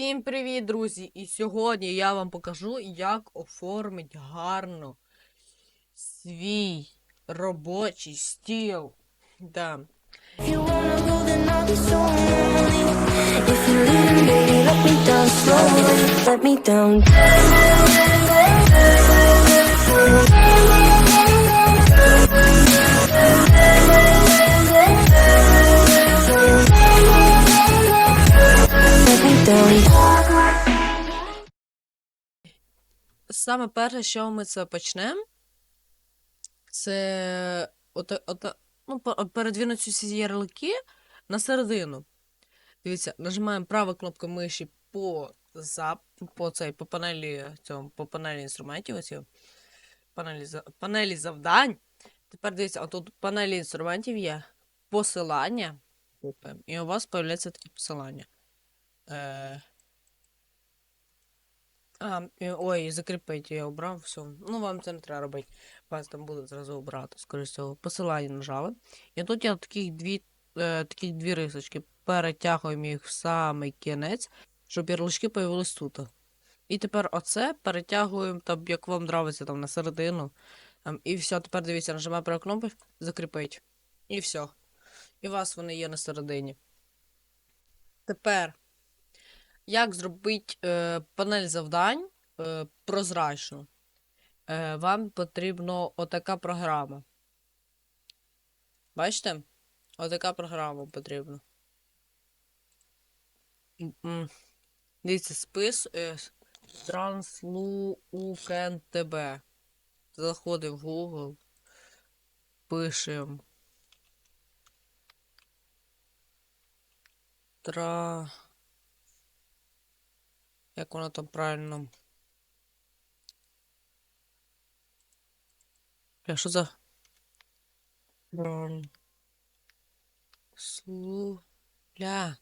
Всім привіт, друзі! І сьогодні я вам покажу, як оформити гарно свій робочий стіл. Да. If Саме перше, що ми це почнемо, це ота, ота, ну, всі ці ярлики на середину. Дивіться, нажимаємо праву кнопку миші по, за, по, цей, по панелі цьому, по панелі інструментів, оці, панелі, панелі завдань. Тепер дивіться, отут в панелі інструментів є посилання. І у вас з'являється таке посилання. Е, а, ой, закріпити я обрав, все. Ну, вам це не треба робити. Вас там буде зразу обрати, скоріше всього. Посилання нажали. І тут я таких дві, е, такі дві рисочки. Перетягуємо їх в самий кінець, щоб ярлички появились тут. І тепер оце перетягуємо, там, як вам нравиться, там, на середину. Там, і все, тепер дивіться, нажимаю праву кнопку, закріпить. І все. І у вас вони є на середині. Тепер як зробити е, панель завдань е, прозрачну? Е, вам потрібна отака програма. Бачите? Отака програма потрібна. Дивіться, спис е, TransluCentB. Заходимо в Google. Пишемо. Тра. Як воно там правильно? Бля, що за? Рон. Слу. Бля.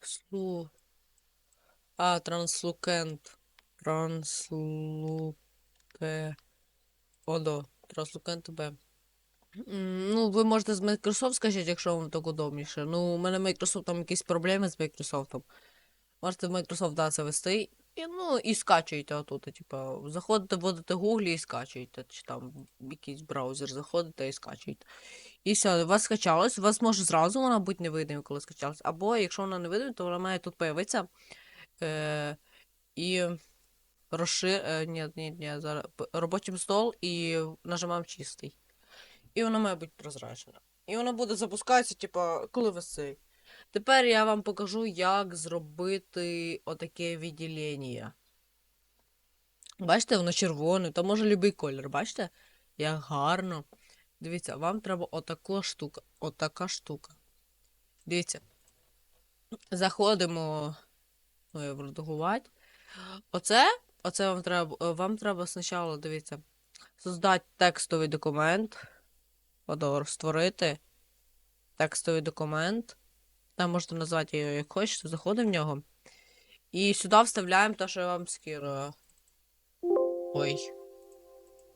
Слу. А, транслукент. Транслуке. Одо. Транслукент Б. Ну, ви можете з Microsoft скажіть, якщо вам так удобніше. Ну, у мене Microsoft там якісь проблеми з Microsoft. Можете в Microsoft да, це вести. І, ну, і скачуєте отут. Типа, заходите, вводите Google і скачуєте. Чи там в якийсь браузер заходите і скачуєте. І все, у вас скачалось. У вас може зразу вона бути невидима, коли скачалась. Або якщо вона не видима, то вона має тут появитися. Е, і розшир... Е, ні, ні, ні, зараз. Робочий стол і нажимаємо чистий. І воно має бути прозрачне. І воно буде запускатися, типа, коли ви. Тепер я вам покажу, як зробити отаке відділення. Бачите, воно червоне, та може будь-який колір, бачите? Як гарно. Дивіться, вам треба отака штука. Отака штука. Дивіться. Заходимо. Ну, я редагувати. Оце, оце вам треба. Вам треба спочатку, дивіться, создати текстовий документ. Подор, створити текстовий документ. Там можете назвати його як хочете, заходимо в нього. І сюди вставляємо те, що я вам скину. Ой.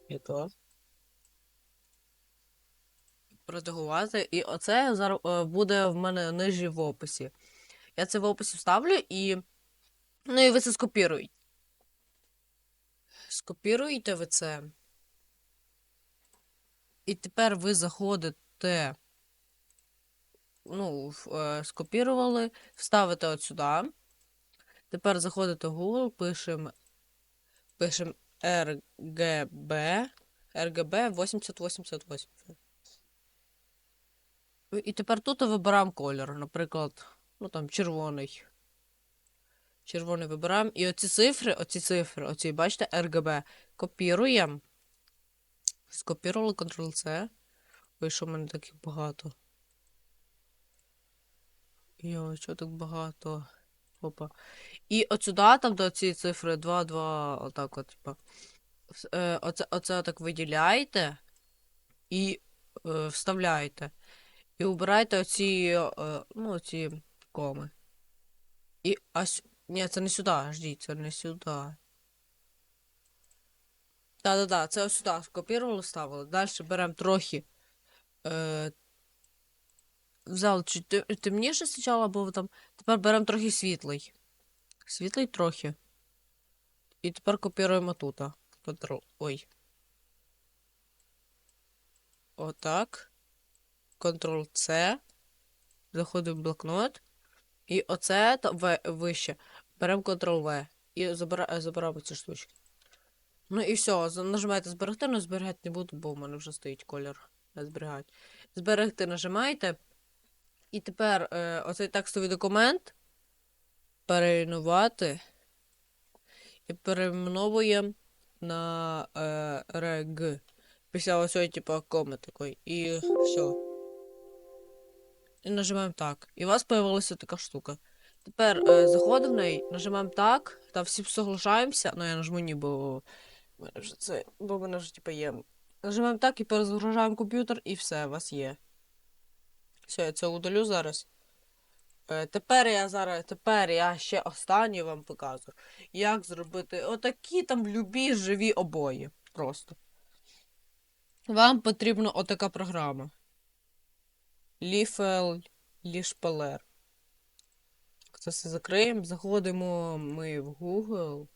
І то. Редагувати. І оце е, буде в мене нижі в описі. Я це в описі вставлю і. Ну і ви це скопіруєте. Скопіруєте ви це. І тепер ви заходите. Ну, е, скопірували, вставите от сюди. Тепер заходите в Google, пишемо пишем RGB. RGB 8088. І тепер тут вибираємо кольор. Наприклад, ну там червоний. Червоний вибираємо. І оці цифри, оці цифри, оці, бачите, RGB, копіруємо. Скопірували Ctrl-C. Ой, що в мене таких багато. Йой, що так багато. Опа. І от сюди, там до цієї цифри 2, 2, отак от, типа. Е, оце, оце так виділяєте і е, вставляєте. І обираєте оці, е, ну, оці коми. І ось. Ні, це не сюди, ждіть, це не сюди. Так-да-да, це ось сюди скопірували, ставили. Далі беремо трохи Е, взяли чуть темніше спочатку, бо там. Тепер беремо трохи світлий. Світлий трохи. І тепер копіруємо тут. Контрол. Ой. Отак. Ctrl C. Заходимо в блокнот. І оце вище. Беремо Ctrl V. І забираємо ці штучки. Ну і все. Нажимаєте зберегти, але зберігати не буду, бо в мене вже стоїть колір. Зберігати. Зберегти нажимаєте. І тепер е, оцей текстовий документ перейменувати. І перейменовуємо на е, рег. Після ось типу, коми такої. І все. І нажимаємо так. І у вас появилася така штука. Тепер е, заходимо в неї, нажимаємо так, та всі соглашаємося. Ну я нажму ні, бо це, бо в мене вже типу є. Нажимаємо так і перезагружаємо комп'ютер, і все, у вас є. Все, я це удалю зараз. Е, тепер я зараз, тепер я ще останнє вам показую, як зробити отакі там любі живі обої. Просто. Вам потрібна отака програма. Ліфел Лішпалер. Це все закриємо. Заходимо ми в Google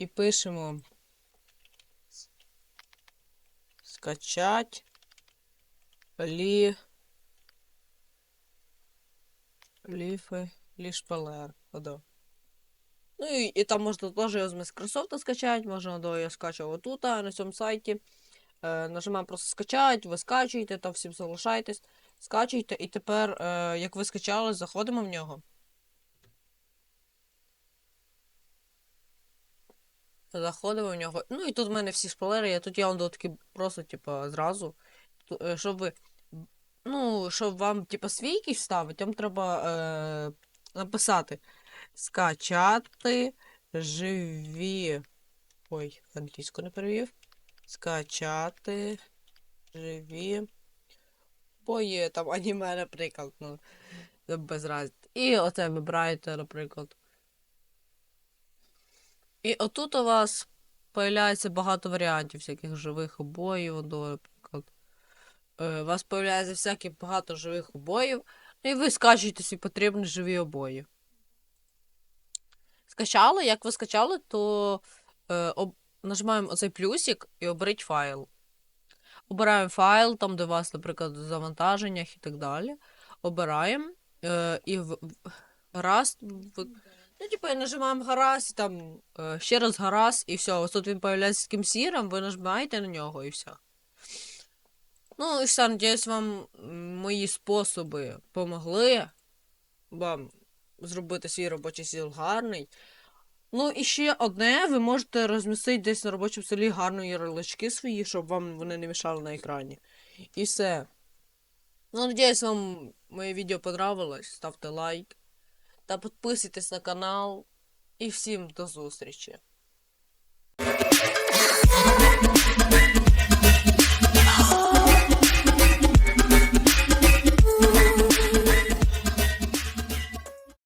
і пишемо скачать лі ліфе лішпалер. Одо. Ну і, і там можна теж його з Microsoft скачати, можна до його скачувати тут, на цьому сайті. Е, нажимаємо просто скачать, ви скачуєте, там всім залишайтесь, скачуйте, і тепер, е, як ви скачали, заходимо в нього. Заходимо в нього. Ну і тут в мене всі шпалери, я тут я вам такі просто, типу, зразу. Е, Щоб. Ну, щоб вам, типу, свій якийсь вставити, вам треба е, написати скачати живі. Ой, англійську не перевів. Скачати живі. Бо є там аніме, наприклад, ну, без разниці. І оце вибираєте, наприклад. І отут у вас появляється багато варіантів всяких живих обоїв, наприклад. Е, у вас появляється всяких багато живих обоїв, ну і ви скачуєте собі потрібні живі обої. Скачали, як ви скачали, то е, об... нажимаємо оцей плюсик і оберіть файл. Обираємо файл, там, де у вас, наприклад, в завантаженнях і так далі. Обираємо е, і в... в- гаразд. Ну, типу, і нажимаємо гаразд, там е, ще раз гаразд, і все. Ось тут він появляється таким сірим, ви нажимаєте на нього і все. Ну, і все, надіюсь, вам мої способи помогли вам зробити свій робочий стіл гарний. Ну, і ще одне, ви можете розмістити десь на робочому столі гарно ярлички свої, щоб вам вони не мішали на екрані. І все. Ну, надіюсь, вам моє відео понравилось. Ставте лайк та підписуйтесь на канал. І всім до зустрічі!